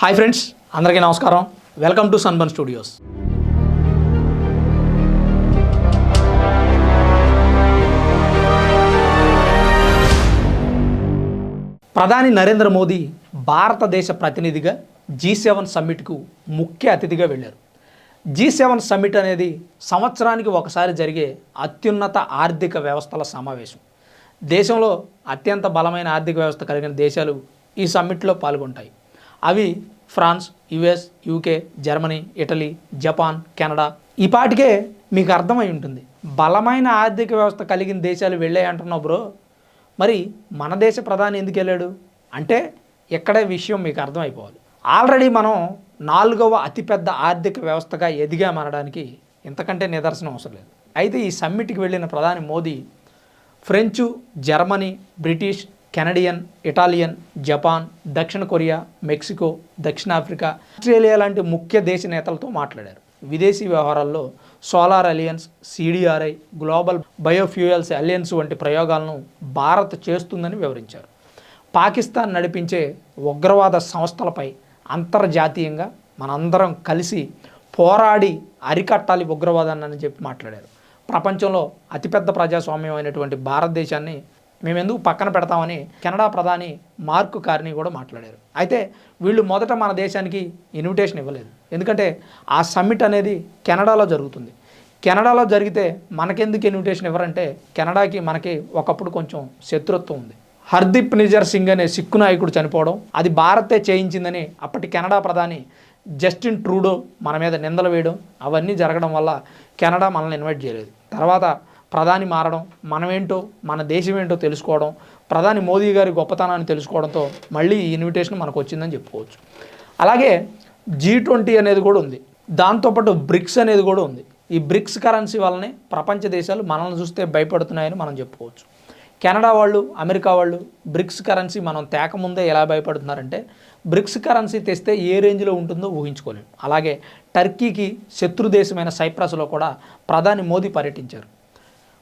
Hi friends అందరికీ నమస్కారం. Welcome to sunburn studios ప్రధాని నరేంద్ర మోదీ భారతదేశ ప్రతినిధిగా జీ సెవెన్ సమ్మిట్కు ముఖ్య అతిథిగా వెళ్ళారు. జీ సెవెన్ సమ్మిట్ అనేది సంవత్సరానికి ఒకసారి జరిగే అత్యున్నత ఆర్థిక వ్యవస్థల సమావేశం. దేశంలో అత్యంత బలమైన ఆర్థిక వ్యవస్థ కలిగిన దేశాలు ఈ సమ్మిట్లో పాల్గొంటాయి. అవి France US UK Germany Italy Japan Canada. ఈ పాటికే మీకు అర్థమై ఉంటుంది. బలమైన ఆర్థిక వ్యవస్థ కలిగిన దేశాలు వెళ్ళాయి అంటున్నావు బ్రో. మరి మన దేశ ప్రధాని ఎందుకు వెళ్ళాడు? అంటే ఇక్కడే విషయం మీకు అర్థమైపోవాలి. ఆల్రెడీ మనం నాలుగవ అతిపెద్ద ఆర్థిక వ్యవస్థగా ఎదిగామనడానికి ఇంతకంటే నిదర్శనం అవసరం లేదు. అయితే ఈ సమ్మిట్కి వెళ్ళిన ప్రధాని Modi French Germany British Canadian Italian Japan దక్షిణ కొరియా మెక్సికో దక్షిణాఫ్రికా ఆస్ట్రేలియా లాంటి ముఖ్య దేశ నేతలతో మాట్లాడారు. విదేశీ వ్యవహారాల్లో solar alliance CDRI global biofuels alliance వంటి ప్రయోగాలను భారత్ చేస్తుందని వివరించారు. పాకిస్తాన్ నడిపించే ఉగ్రవాద సంస్థలపై అంతర్జాతీయంగా మనందరం కలిసి పోరాడి అరికట్టాలి ఉగ్రవాదాన్ని అని చెప్పి మాట్లాడారు. ప్రపంచంలో అతిపెద్ద ప్రజాస్వామ్యం అయినటువంటి భారతదేశాన్ని మేము ఎందుకు పక్కన పెడతామని కెనడా ప్రధాని మార్క్ కార్ని కూడా మాట్లాడారు. అయితే వీళ్ళు మొదట మన దేశానికి ఇన్విటేషన్ ఇవ్వలేదు. ఎందుకంటే ఆ సమ్మిట్ అనేది కెనడాలో జరుగుతుంది. కెనడాలో జరిగితే మనకెందుకు ఇన్విటేషన్ ఇవ్వరంటే కెనడాకి మనకి ఒకప్పుడు కొంచెం శత్రుత్వం ఉంది. హర్దీప్ నిజర్ సింగ్ అనే సిక్కు నాయకుడు చనిపోవడం అది భారతే చేయించిందని అప్పటి కెనడా ప్రధాని జస్టిన్ ట్రూడో మన మీద నిందలు వేయడం అవన్నీ జరగడం వల్ల కెనడా మనల్ని ఇన్వైట్ చేయలేదు. తర్వాత ప్రధాని మారడం మనమేంటో మన దేశం ఏంటో తెలుసుకోవడం ప్రధాని మోదీ గారి గొప్పతనాన్ని తెలుసుకోవడంతో మళ్ళీ ఈ ఇన్విటేషన్ మనకు వచ్చిందని చెప్పుకోవచ్చు. అలాగే జీ ట్వంటీ అనేది కూడా ఉంది. దాంతోపాటు బ్రిక్స్ అనేది కూడా ఉంది. ఈ బ్రిక్స్ కరెన్సీ వల్లనే ప్రపంచ దేశాలు మనల్ని చూస్తే భయపడుతున్నాయని మనం చెప్పుకోవచ్చు. కెనడా వాళ్ళు అమెరికా వాళ్ళు బ్రిక్స్ కరెన్సీ మనం తేకముందే ఎలా భయపడుతున్నారంటే బ్రిక్స్ కరెన్సీ తెస్తే ఏ రేంజ్లో ఉంటుందో ఊహించుకోలేము. అలాగే టర్కీకి శత్రు దేశమైన సైప్రస్లో కూడా ప్రధాని మోదీ పర్యటించారు.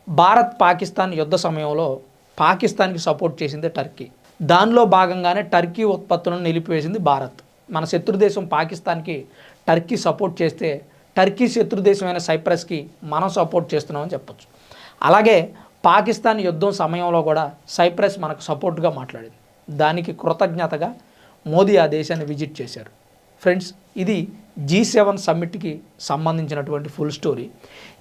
భారత్ పాకిస్తాన్ యుద్ధ సమయంలో పాకిస్తాన్కి సపోర్ట్ చేసింది టర్కీ. దానిలో భాగంగానే టర్కీ ఉత్పత్తులను నిలిపివేసింది భారత్. మన శత్రుదేశం పాకిస్తాన్కి టర్కీ సపోర్ట్ చేస్తే టర్కీ శత్రుదేశమైన సైప్రస్కి మనం సపోర్ట్ చేస్తున్నామని చెప్పొచ్చు. అలాగే పాకిస్తాన్ యుద్ధం సమయంలో కూడా సైప్రస్ మనకు సపోర్ట్గా మాట్లాడింది. దానికి కృతజ్ఞతగా మోదీ ఆ దేశాన్ని విజిట్ చేశారు. ఫ్రెండ్స్ ఇది జీ సెవెన్ సమ్మిట్కి సంబంధించినటువంటి ఫుల్ స్టోరీ.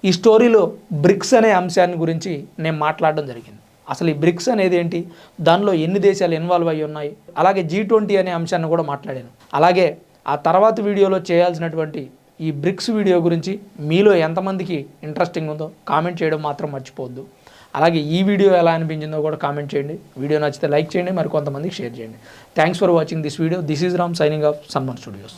ఈ స్టోరీలో బ్రిక్స్ అనే అంశాన్ని గురించి నేను మాట్లాడడం జరిగింది. అసలు ఈ బ్రిక్స్ అనేది ఏంటి? దానిలో ఎన్ని దేశాలు ఇన్వాల్వ్ అయి ఉన్నాయి? అలాగే జీ ట్వంటీ అనే అంశాన్ని కూడా మాట్లాడాను. అలాగే ఆ తర్వాత వీడియోలో చేయాల్సినటువంటి ఈ బ్రిక్స్ వీడియో గురించి మీలో ఎంతమందికి ఇంట్రెస్టింగ్ ఉందో కామెంట్ చేయడం మాత్రం మర్చిపోవద్దు. అలాగే ఈ వీడియో ఎలా అనిపించిందో కూడా కామెంట్ చేయండి. వీడియో నచ్చితే లైక్ చేయండి మరి కొంతమందికి షేర్ చేయండి. Thanks for watching this video this is Ram signing off Sanman studios